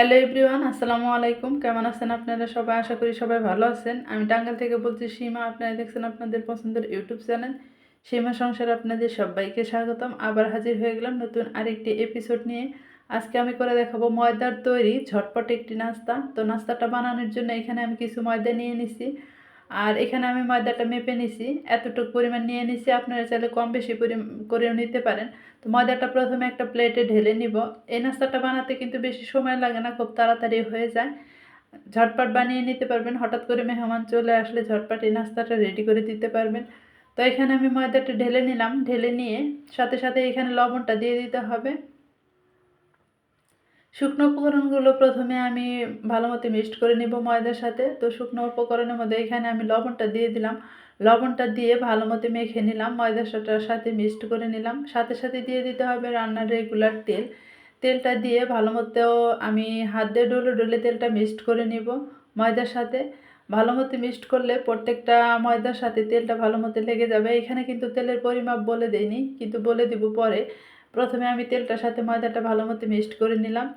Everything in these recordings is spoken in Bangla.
হ্যালো এভরিওয়ান আসসালামু আলাইকুম। কেমন আছেন আপনারা সবাই? আশা করি সবাই ভালো আছেন। আমি টাঙ্গাল থেকে বলছি, সীমা, আপনারা দেখছেন আপনাদের পছন্দের ইউটিউব চ্যানেল। সীমা সংসার আপনাদের সবাইকে স্বাগতম। আবার হাজির হয়ে গেলাম নতুন আরেকটি এপিসোড নিয়ে। আজকে আমি করে দেখাবো ময়দার তৈরি, ঝটপট একটি নাস্তা। তো নাস্তাটা বানানোর জন্য এখানে আমি কিছু ময়দা নিয়ে নিছি। আর এখানে আমি ময়দাটা মেপে নিছি। এতটুকু পরিমাণ নিয়ে নিছি, আপনারা চাইলে কম বেশি করেও নিতে পারেন। তো ময়দাটা প্রথমে একটা প্লেটে ঢেলে নিব। এই নাস্তাটা বানাতে কিন্তু বেশি সময় লাগে না, খুব তাড়াতাড়ি হয়ে যায়। ঝটপট বানিয়ে নিতে পারবেন। হঠাৎ করে মেহমান চলে আসলে ঝটপট এই নাস্তাটা রেডি করে দিতে পারবেন। তো এখানে আমি ময়দাটা ঢেলে নিলাম। ঢেলে নিয়ে সাথে সাথে এখানে লবণটা দিয়ে দিতে হবে। শুকনো উপকরণগুলো প্রথমে আমি ভালো মতো মিক্সড করে নেব ময়দার সাথে। তো শুকনো উপকরণের মধ্যে এখানে আমি লবণটা দিয়ে দিলাম। লবণটা দিয়ে ভালো মতো মেখে নিলাম, ময়দার সাথে মিক্সড করে নিলাম। সাথে সাথে দিয়ে দিতে হবে রান্নার রেগুলার তেল। তেলটা দিয়ে ভালো মতো আমি হাত দিয়ে ডলে ডলে তেলটা মিক্সড করে নিব ময়দার সাথে। ভালো মতো মিক্সড করলে প্রত্যেকটা ময়দার সাথে তেলটা ভালো মতো লেগে যাবে। এখানে কিন্তু তেলের পরিমাপ বলে দেয়নি কিন্তু বলে দিব পরে। প্রথমে আমি তেলটার সাথে ময়দাটা ভালো মতো মিক্সড করে নিলাম।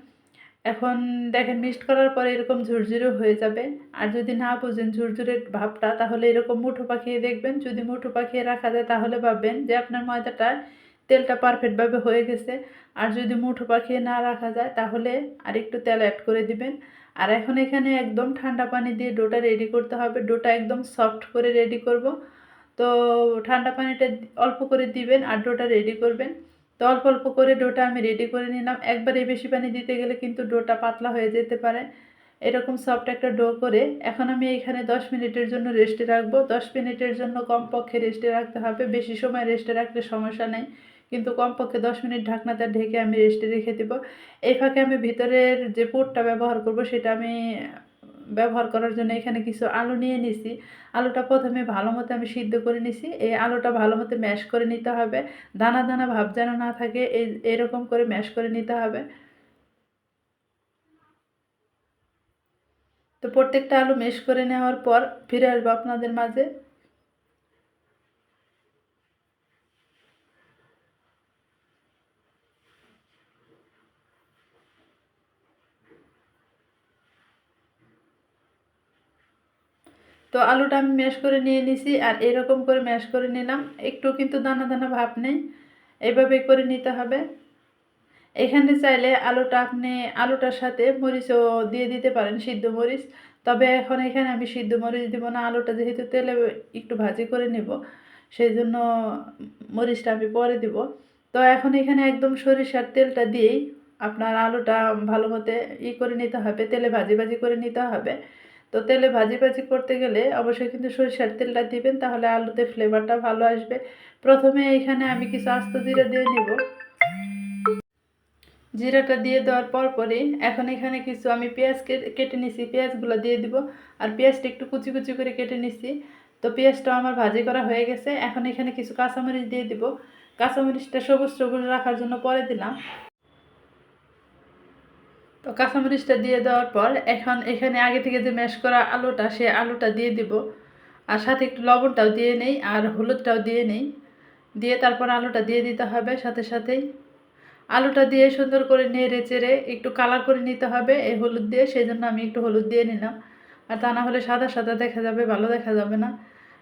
এখন দেখেন মিক্সড করার পরে এরকম ঝুরঝুরে হয়ে যাবে। আর যদি না বুঝেন ঝুরঝুরের ভাবটা, তাহলে এরকম মুঠো পাখিয়ে দেখবেন। যদি মুঠো পাখিয়ে রাখা যায়, তাহলে ভাববেন যে আপনার ময়দাটা তেলটা পারফেক্টভাবে হয়ে গেছে। আর যদি মুঠো পাখিয়ে না রাখা যায়, তাহলে আর একটু তেল অ্যাড করে দিবেন। আর এখন এখানে একদম ঠান্ডা পানি দিয়ে ডোটা রেডি করতে হবে। ডোটা একদম সফট করে রেডি করব। তো ঠান্ডা পানিটা অল্প করে দিবেন আর ডোটা রেডি করবেন। তো অল্প অল্প করে ডোটা আমি রেডি করে নিলাম। একবারে বেশি পানি দিতে গেলে কিন্তু ডোটা পাতলা হয়ে যেতে পারে। এরকম সফট একটা ডো করে এখন আমি এখানে দশ মিনিটের জন্য রেস্টে রাখব। দশ মিনিটের জন্য কমপক্ষে রেস্টে রাখতে হবে। বেশি সময় রেস্টে রাখলে সমস্যা নেই। কিন্তু কমপক্ষে দশ মিনিট ঢাকনাটা ঢেকে আমি রেস্টে রেখে দেবো। এই ফাঁকে আমি ভিতরের যে পোটটা ব্যবহার করব সেটা আমি ব্যবহার করার জন্য এখানে কিছু আলু নিয়ে নিছি। আলুটা প্রথমে ভালো মতো আমি সিদ্ধ করে নিছি। এই আলুটা ভালো মতো ম্যাশ করে নিতে হবে। দানা দানা ভাব যেন না থাকে, এই, এরকম করে ম্যাশ করে নিতে হবে। তো প্রত্যেকটা আলু মেশ করে নেওয়ার পর ফিরে আসব আপনাদের মাঝে। তো আলুটা আমি ম্যাশ করে নিয়ে নিছি আর এরকম করে ম্যাশ করে নিলাম। একটু কিন্তু দানা দানা ভাব নেই এইভাবে করে নিতে হবে। এখানে চাইলে আলুটা আপনি আলুটার সাথে মরিচও দিয়ে দিতে পারেন, সিদ্ধ মরিচ। তবে এখন এখানে আমি সিদ্ধ মরিচ দিব না, আলুটা যেহেতু তেলে একটু ভাজি করে নেব সেই জন্য মরিচটা আমি পরে দিব। তো এখন এখানে একদম সরিষার তেলটা দিয়েই আপনার আলুটা ভালো মতো ই করে নিতে হবে, তেলে ভাজি ভাজি করে নিতে হবে। তো তেলে ভাজি ভাজি করতে গেলে অবশ্যই কিন্তু সরিষার তেলটা দিবেন, তাহলে আলুতে ফ্লেভারটা ভালো আসবে। প্রথমে এখানে আমি কিছু আস্ত জিরা দিয়ে নিব। জিরাটা দিয়ে দেওয়ার পর পরে এখন এখানে কিছু আমি পেঁয়াজ কেটে নিছি, পেঁয়াজগুলো দিয়ে দিব। আর পেঁয়াজটা একটু কুচি কুচি করে কেটে নিছি। তো পেঁয়াজটাও আমার ভাজি করা হয়ে গেছে। এখন এখানে কিছু কাঁচামরিচ দিয়ে দিব। কাঁচামরিচটা সবুজ সবুজ রাখার জন্য পরে দিলাম। তো কাঁচামরিচটা দিয়ে দেওয়ার পর এখন এখানে আগে থেকে যে ম্যাশ করা আলুটা, সে আলুটা দিয়ে দিব। আর সাথে একটু লবণটাও দিয়ে নেই আর হলুদটাও দিয়ে নেই। দিয়ে তারপর আলুটা দিয়ে দিতে হবে সাথে সাথেই। আলুটা দিয়ে সুন্দর করে নেড়ে চেড়ে একটু কালার করে নিতে হবে এই হলুদ দিয়ে সেই জন্য আমি একটু হলুদ দিয়ে নিলাম। আর তা না হলে সাদা সাদা দেখা যাবে, ভালো দেখা যাবে না।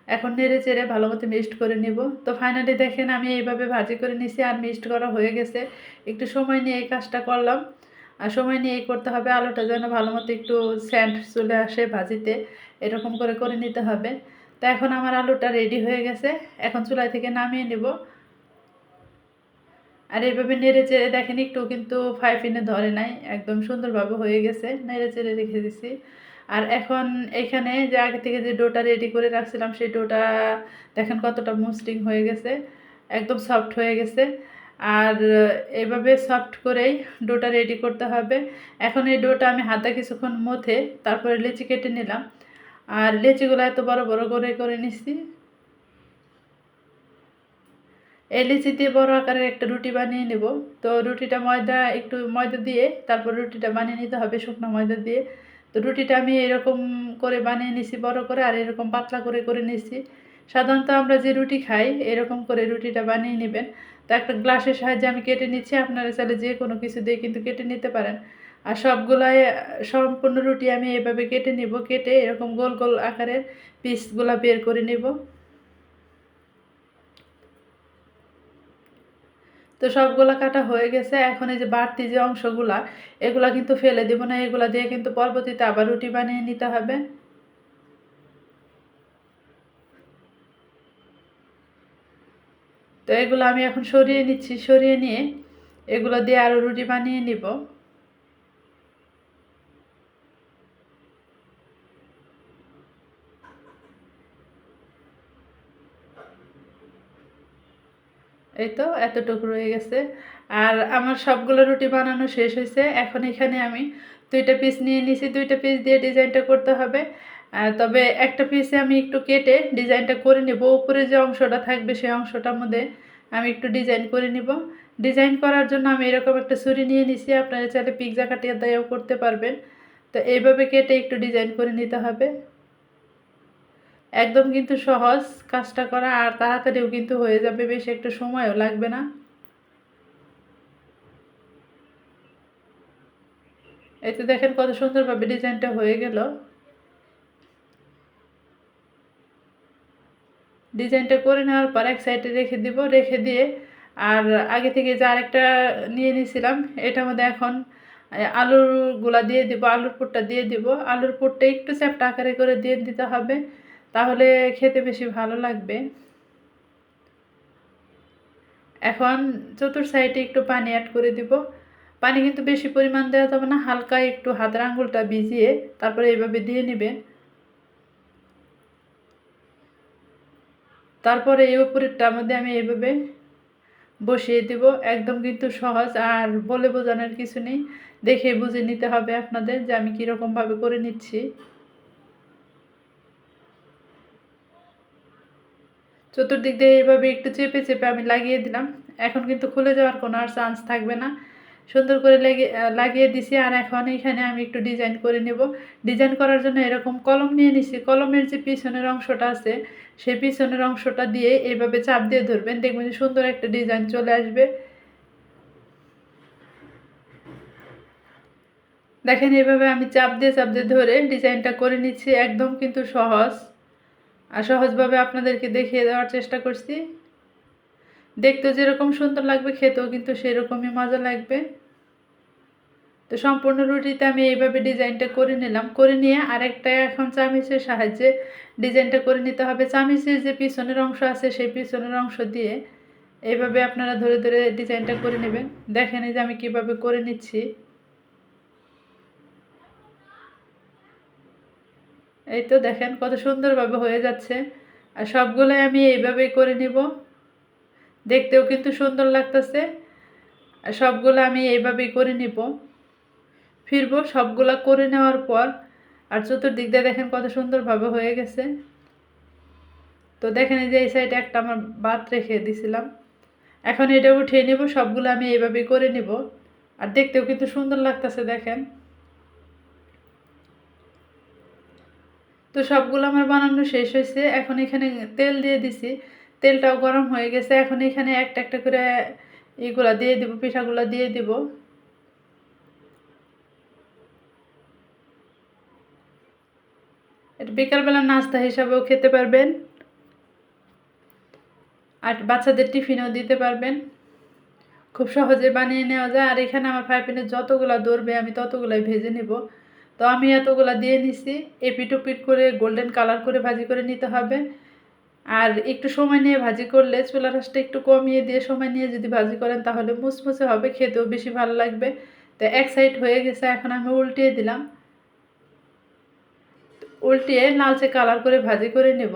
এখন নেড়ে চেড়ে ভালো মতো মিক্সড করে নিব। তো ফাইনালি দেখেন আমি এইভাবে ভাজি করে নিছি আর মিক্সড করা হয়ে গেছে। একটু সময় নিয়ে এই কাজটা করলাম। আর সময় নিয়ে এই করতে হবে, আলুটা যেন ভালো মতো একটু স্যান্ড চলে আসে ভাজিতে, এরকম করে করে নিতে হবে। তো এখন আমার আলুটা রেডি হয়ে গেছে, এখন চুলাই থেকে নামিয়ে নেব। আর এইভাবে নেড়ে চেড়ে দেখেন, একটু কিন্তু ফাইফিনে ধরে নাই, একদম সুন্দরভাবে হয়ে গেছে, নেড়ে চেড়ে রেখে দিছি। আর এখন এখানে যে আগে থেকে যে ডোটা রেডি করে রাখছিলাম, সেই ডোটা দেখেন কতটা মুসলিং হয়ে গেছে, একদম সফট হয়ে গেছে। আর এভাবে সফট করেই ডোটা রেডি করতে হবে। এখন এই ডোটা আমি হাতে কিছুক্ষণ মথে তারপরে লেচি কেটে নিলাম। আর লেচিগুলো এত বড় বড় করে করে নিচ্ছি এই লিচি দিয়ে বড় আকারের একটা রুটি বানিয়ে নেব। তো রুটিটা ময়দা, একটু ময়দা দিয়ে, তারপর রুটিটা বানিয়ে নিতে হবে শুকনো ময়দা দিয়ে। তো রুটিটা আমি এরকম করে বানিয়ে নিছি, বড় করে, আর এরকম পাতলা করে করে নিছি। সাধারণত আমরা যে রুটি খাই, এরকম করে রুটিটা বানিয়ে নেবেন। তো একটা গ্লাসের সাহায্যে আমি কেটে নিচ্ছি, আপনারা চাইলে যে কোনো কিছু দিয়ে কিন্তু কেটে নিতে পারেন। আর সবগুলাই, সম্পূর্ণ রুটি আমি এভাবে কেটে নিব, কেটে এরকম গোল গোল আকারের পিসগুলা বের করে নিব। তো সবগুলা কাটা হয়ে গেছে, এখন এই যে বাড়তি যে অংশগুলা, এগুলা কিন্তু ফেলে দেবো না, এগুলা দিয়ে কিন্তু পরবর্তীতে আবার রুটি বানিয়ে নিতে হবে। তো এগুলো আমি এখন সরিয়ে নিচ্ছি, সরিয়ে নিয়ে এগুলো দিয়ে আরও রুটি বানিয়ে নিব। এই তো এতটুকু রয়ে গেছে। আর আমার সবগুলো রুটি বানানো শেষ হয়েছে। এখন এখানে আমি দুইটা পিস নিয়ে নিছি। দুইটা পিস দিয়ে ডিজাইনটা করতে হবে। তবে একটা পিসে আমি একটু কেটে ডিজাইনটা করে নেব। উপরে যে অংশটা থাকবে সেই অংশটার মধ্যে আমি একটু ডিজাইন করে নিব। ডিজাইন করার জন্য আমি এরকম একটা ছুরি নিয়ে নিছি। আপনারা চাইলে পিৎজা কাটিয়ে দায়ও করতে পারবেন। তো এইভাবে কেটে একটু ডিজাইন করে নিতে হবে। একদম কিন্তু সহজ কাজটা করা, আর তাড়াতাড়িও কিন্তু হয়ে যাবে, বেশি একটু সময়ও লাগবে না। এই তো দেখেন কত সুন্দরভাবে ডিজাইনটা হয়ে গেল। ডিজাইনটা করে নেওয়ার পর এক সাইডে রেখে দিব, রেখে দিয়ে আর আগে থেকে যে আরেকটা নিয়ে নিয়েছিলাম, এটার মধ্যে এখন আলুরগুলা দিয়ে দিব, আলুর পুরটা দিয়ে দিব। আলুর পুরটা একটু চ্যাপটা আকারে করে দিয়ে দিতে হবে, তাহলে খেতে বেশি ভালো লাগবে। এখন চতুর সাইডে একটু পানি অ্যাড করে দিব। পানি কিন্তু বেশি পরিমাণ দেওয়া যাবে না, হালকা একটু হাতের আঙুলটা ভিজিয়ে তারপরে এইভাবে দিয়ে নেবেন। তারপরে এই উপরেরটার মধ্যে আমি এইভাবে বসিয়ে দিব। একদম কিন্তু সহজ আর বলে বোঝানোর কিছু নেই। দেখে বুঝে নিতে হবে আপনাদের যে আমি কীরকমভাবে করে নিচ্ছি। চতুর্দিক দিয়ে এইভাবে একটু চেপে চেপে আমি লাগিয়ে দিলাম। এখন কিন্তু খুলে যাওয়ার কোনো আর চান্স থাকবে না। সুন্দর করে লেগে লাগিয়ে দিছি। আর এখন এখানে আমি একটু ডিজাইন করে নেব। ডিজাইন করার জন্য এরকম কলম নিয়ে নিছি। কলমের যে পিছনের অংশটা আছে, সেই পিছনের অংশটা দিয়ে এইভাবে চাপ দিয়ে ধরবেন। দেখবেন সুন্দর একটা ডিজাইন চলে আসবে। দেখেন এইভাবে আমি চাপ দিয়ে চাপ দিয়ে ধরে ডিজাইনটা করে নিচ্ছি। একদম কিন্তু সহজ। আর সহজভাবে আপনাদেরকে দেখিয়ে দেওয়ার চেষ্টা করছি। দেখতে যেরকম সুন্দর লাগবে, খেতেও কিন্তু সেরকমই মজা লাগবে। তো সম্পূর্ণ রুটিতে আমি এইভাবে ডিজাইনটা করে নিলাম। করে নিয়ে আরেকটা এখন চামিচের সাহায্যে ডিজাইনটা করে নিতে হবে। চামিচের যে পিছনের অংশ আছে, সেই পিছনের অংশ দিয়ে এইভাবে আপনারা ধরে ধরে ডিজাইনটা করে নেবেন। দেখেন যে আমি কীভাবে করে নিচ্ছি। এই তো দেখেন কত সুন্দরভাবে হয়ে যাচ্ছে। আর সবগুলোই আমি এইভাবেই করে নিব। দেখতেও কিন্তু সুন্দর লাগতেছে। সবগুলো আমি এইভাবেই করে নিব। ফিরবো, সবগুলা করে নেওয়ার পর, আর চতুর্দিক দিয়ে দেখেন কত সুন্দরভাবে হয়ে গেছে। তো দেখেন এই যে এই সাইডে একটা আমার বাত রেখে দিছিলাম। এখন এটা উঠিয়ে নেব, সবগুলো আমি এইভাবেই করে নিব। আর দেখতেও কিন্তু সুন্দর লাগতেছে, দেখেন। তো সবগুলো আমার বানানো শেষ হয়েছে। এখন এখানে তেল দিয়ে দিছি। তেলটাও গরম হয়ে গেছে। এখন এখানে একটা একটা করে এগুলা দিয়ে দিব, পিঠাগুলো দিয়ে দিব। এটা বিকালবেলা নাস্তা হিসাবেও খেতে পারবেন। আর বাচ্চাদের টিফিনেও দিতে পারবেন। খুব সহজে বানিয়ে নেওয়া যায়। আর এখানে আমার ফ্রাই যতগুলো দৌড়বে আমি ততগুলাই ভেজে নেব। তো আমি এতগুলো দিয়ে নিছি। এপিট করে গোল্ডেন কালার করে ভাজি করে নিতে হবে। আর একটু সময় নিয়ে ভাজি করলে চুলা রাসটা একটু কমিয়ে দিয়ে সময় নিয়ে যদি ভাজি করেন তাহলে মুসমুসে হবে, খেতেও বেশি ভালো লাগবে। তো এক সাইড হয়ে গেছে, এখন আমি উল্টিয়ে দিলাম। উল্টিয়ে লালচে কালার করে ভাজি করে নেব।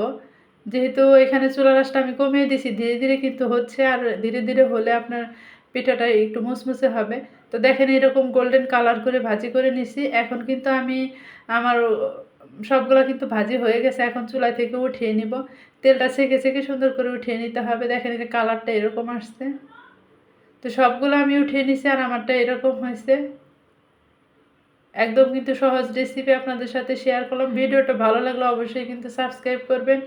যেহেতু এখানে চুলা রাসটা আমি কমিয়ে দিছি ধীরে ধীরে কিন্তু হচ্ছে, আর ধীরে ধীরে হলে আপনার পিঠাটা একটু মুসমুসে হবে। তো দেখেন এরকম গোল্ডেন কালার করে ভাজি করে নিছি এখন কিন্তু আমি আমার সবগুলো কিন্তু ভাজি হয়ে গেছে এখন চুলা থেকে উঠিয়ে নিব। তেলটা সেকে সেকে সুন্দর করে উঠিয়ে নিতে হবে দেখেন এই কালারটা এরকম আসছে। তো সবগুলো আমি উঠিয়ে নিছি আর আমারটা এরকম হয়েছে। একদম কিন্তু সহজ রেসিপি আপনাদের সাথে শেয়ার করলাম। ভিডিওটা ভালো লাগলে অবশ্যই কিন্তু সাবস্ক্রাইব করবেন।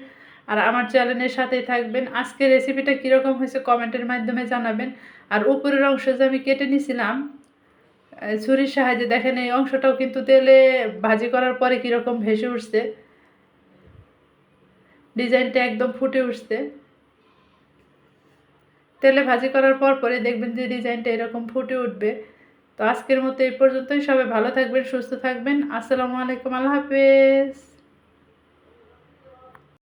আর আমার চ্যানেলের সাথেই থাকবেন। আজকে রেসিপিটা কীরকম হয়েছে কমেন্টের মাধ্যমে জানাবেন। আর উপরের অংশ যে আমি কেটে নিয়েছিলাম আহ, ছুরির সাহায্যে দেখেন এই অংশটাও কিন্তু তেলে ভাজি করার পরে কীরকম ভেসে উঠছে। ডিজাইনটা একদম ফুটে উঠছে। তেলে ভাজি করার পর পরে দেখবেন যে ডিজাইনটা এরকম ফুটে উঠবে। তো আজকের মতো এই পর্যন্তই। সবাই ভালো থাকবেন, সুস্থ থাকবেন। আসসালামু আলাইকুম। আল্লাহ হাফেজ।